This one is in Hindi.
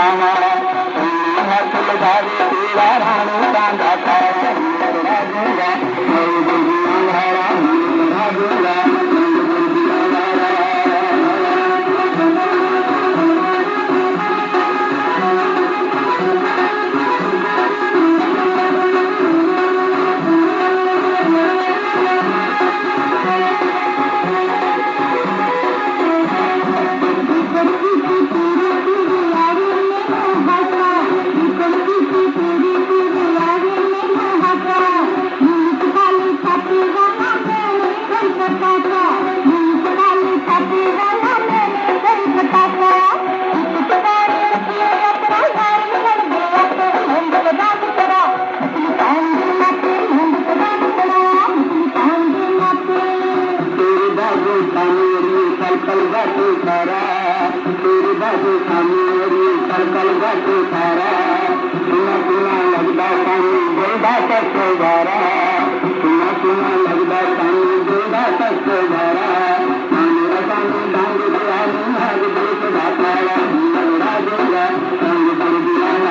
মামা कलकल बाटे सारा तेरी बाटे सामेरी कलकल बाटे सारा सुना सुना लगदा पानी गोदा तक सारा सुना सुना लगदा पानी गोदा तक सारा पानी रसानी डांग दिया नी हर देश दा तारा डांग डांग दिया